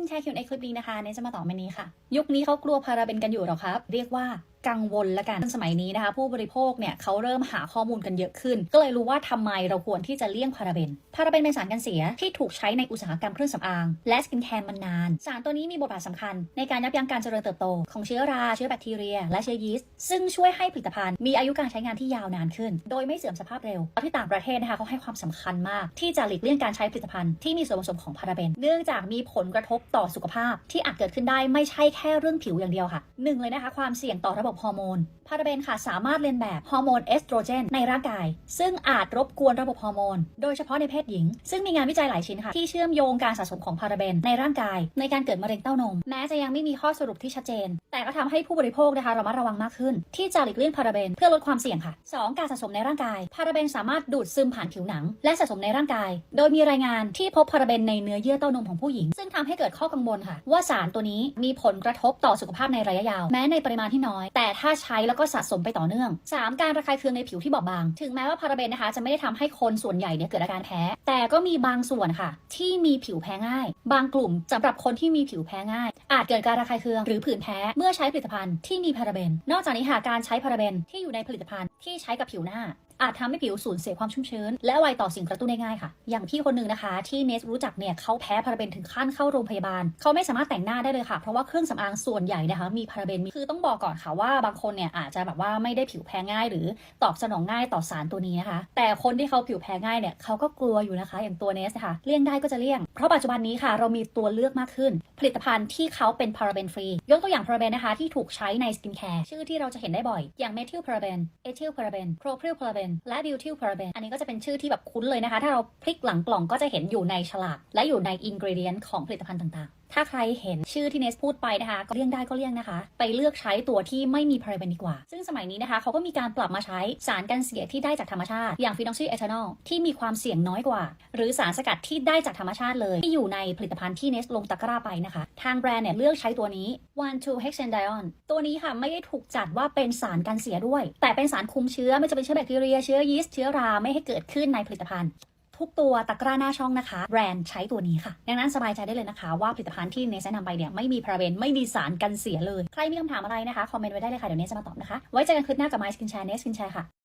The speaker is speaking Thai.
กินแชร์ Q&A คลิปนี้นะคะเนยจะมาตอบวันนี้ค่ะ ยุคนี้เขากลัวพาราเบนกันอยู่หรอครับ เรียกว่า กังวลละกันสมัยนี้นะคะ ผู้บริโภคเนี่ยเขาเริ่มหาข้อมูลกันเยอะขึ้น ก็เลยรู้ว่าทำไมเราควรที่จะเลี่ยงพาราเบน พาราเบนเป็นสารกันเสียที่ถูกใช้ในอุตสาหกรรมเครื่องสำอาง และสกินแคร์มานาน สารตัวนี้มีบทบาทสำคัญ ในการยับยั้งการเจริญเติบโต ของเชื้อรา เชื้อแบคทีเรีย และเชื้อยีสต์ซึ่งช่วยให้ผลิตภัณฑ์มีอายุการใช้งานที่ยาวนานขึ้น โดยไม่เสื่อมสภาพเร็วที่ต่างประเทศนะคะเขาให้ความสำคัญมาก ที่จะหลีกเลี่ยงการใช้ผลิตภัณฑ์ที่มีส่วนผสมของพาราเบน เนื่องจากมีผลกระทบต่อสุขภาพ ที่อาจเกิดขึ้นได้ไม่ใช่แค่เรื่องผิวอย่างเดียวค่ะหนึ่งเลยนะคะความเสี่ยงต่อระบบฮอร์โมน พาราเบนค่ะสามารถเลียนแบบฮอร์โมนเอสโตรเจนในร่างกาย ซึ่งอาจรบกวนระบบฮอร์โมน โดยเฉพาะในเพศหญิง ซึ่งมีงานวิจัยหลายชิ้นค่ะ ที่เชื่อมโยงการสะสมของพาราเบนในร่างกาย ในการเกิดมะเร็งเต้านม แม้จะยังไม่มีข้อสรุปที่ชัดเจน แต่ก็ทำให้ผู้บริโภคนะคะระมัดระวังมากขึ้น ที่จะหลีกเลี่ยงพาราเบนเพื่อลดความเสี่ยงค่ะ 2. การสะสมในร่างกาย พาราเบนสามารถดูดซึมผ่านผิวหนัง และสะสมในร่างกาย โดยมีรายงานที่พบพาราเบนในเนื้อเยื่อเต้านมของผู้หญิง ซึ่งทำให้เกิดข้อกังวลค่ะ ว่าสารตัวนี้มีผลกระทบต่อสุขภาพในระยะยาว แม้ในปริมาณที่น้อย แต่ถ้าใช้แล้วก็สะสมไปต่อเนื่อง 3. การระคายเคืองในผิวที่บอบบาง ถึงแม้ว่าพาราเบนนะคะจะไม่ได้ทำให้คนส่วนใหญ่เนี่ยเกิดอาการแพ้ แต่ก็มีบางส่วนค่ะ ที่มีผิวแพ้ง่าย บางกลุ่มสำหรับคนที่มีผิวแพ้ง่าย อาจเกิดการระคายเคืองหรือผื่นแพ้เมื่อใช้ผลิตภัณฑ์ที่มีพาราเบน นอกจากนี้ค่ะการใช้พาราเบนที่อยู่ในผลิตภัณฑ์ที่ใช้กับผิวหน้า อาจทำให้ผิวสูญเสียความชุ่มชื้น และไวต่อสิ่งกระตุ้นได้ง่ายค่ะ อย่างพี่คนหนึ่งนะคะที่เนสรู้จักเนี่ยเขาแพ้พาราเบนถึงขั้นเข้าโรงพยาบาล เขาไม่สามารถแต่งหน้าได้เลยค่ะ เพราะว่าเครื่องสำอางส่วนใหญ่นะคะมีพาราเบนคือต้องบอกก่อนค่ะว่าบางคนเนี่ยอาจจะแบบว่าไม่ได้ผิวแพ้ง่าย หรือตอบสนองง่ายต่อสารตัวนี้นะคะ แต่คนที่เขาผิวแพ้ง่ายเนี่ยเขาก็กลัวอยู่นะคะ อย่างตัวเนสนะคะเลี่ยงได้ก็จะเลี่ยง เพราะปัจจุบันนี้ค่ะ เรามีตัวเลือกมากขึ้น ผลิตภัณฑ์ที่เขาเป็นพาราเบนฟรียกตัวอย่างพาราเบนนะคะที่ถูกใช้ในสกินแคร์ชื่อที่เราจะเห็นได้บ่อย อย่างเมทิลพาราเบนเอทิลพาราเบนโพรพิลพาราเบนและ butyl paraben อันนี้ก็จะเป็นชื่อที่แบบคุ้นเลยนะคะ ถ้าเราพลิกหลังกล่องก็จะเห็นอยู่ในฉลาก และอยู่ในอินกริเดียนของผลิตภัณฑ์ต่างๆ ถ้าใครเห็นชื่อที่เนสพูดไปนะคะ ก็เลี่ยงได้ก็เลี่ยงนะคะ ไปเลือกใช้ตัวที่ไม่มีพาราเบนดีกว่า ซึ่งสมัยนี้นะคะเขาก็มีการปรับมาใช้สารกันเสียที่ได้จากธรรมชาติ อย่างฟินอลซีเอทานอลที่มีความเสี่ยงน้อยกว่า หรือสารสกัดที่ได้จากธรรมชาติเลย ที่อยู่ในผลิตภัณฑ์ที่เนสลงตะกร้าไปนะคะ ทางแบรนด์เนี่ยเลือกใช้ตัวนี้ one two hexandion ตัวนี้ค่ะไม่ได้ถูกจัดว่าเป็นสารกันเสียด้วย แต่เป็นสารคุมเชื้อไม่จะเป็นเชื้อแบคทีเรียเชื้อยีสต์เชื้อราไม่ให้เกิดขึ้นในผลิตภัณฑ์ ทุกตัวตะกร้าหน้าช่องนะคะ แบรนด์ใช้ตัวนี้ค่ะ ดังนั้นสบายใจได้เลยนะคะ ว่าผลิตภัณฑ์ที่เนสแนะนำไปเนี่ยไม่มีพาราเบนไม่มีสารกันเสียเลย ใครมีคำถามอะไรนะคะคอมเมนต์ไว้ได้เลยค่ะเดี๋ยวเนสจะมาตอบนะคะไว้เจอกันคลิปหน้ากับ My Skin Share เนส Skin Share ค่ะ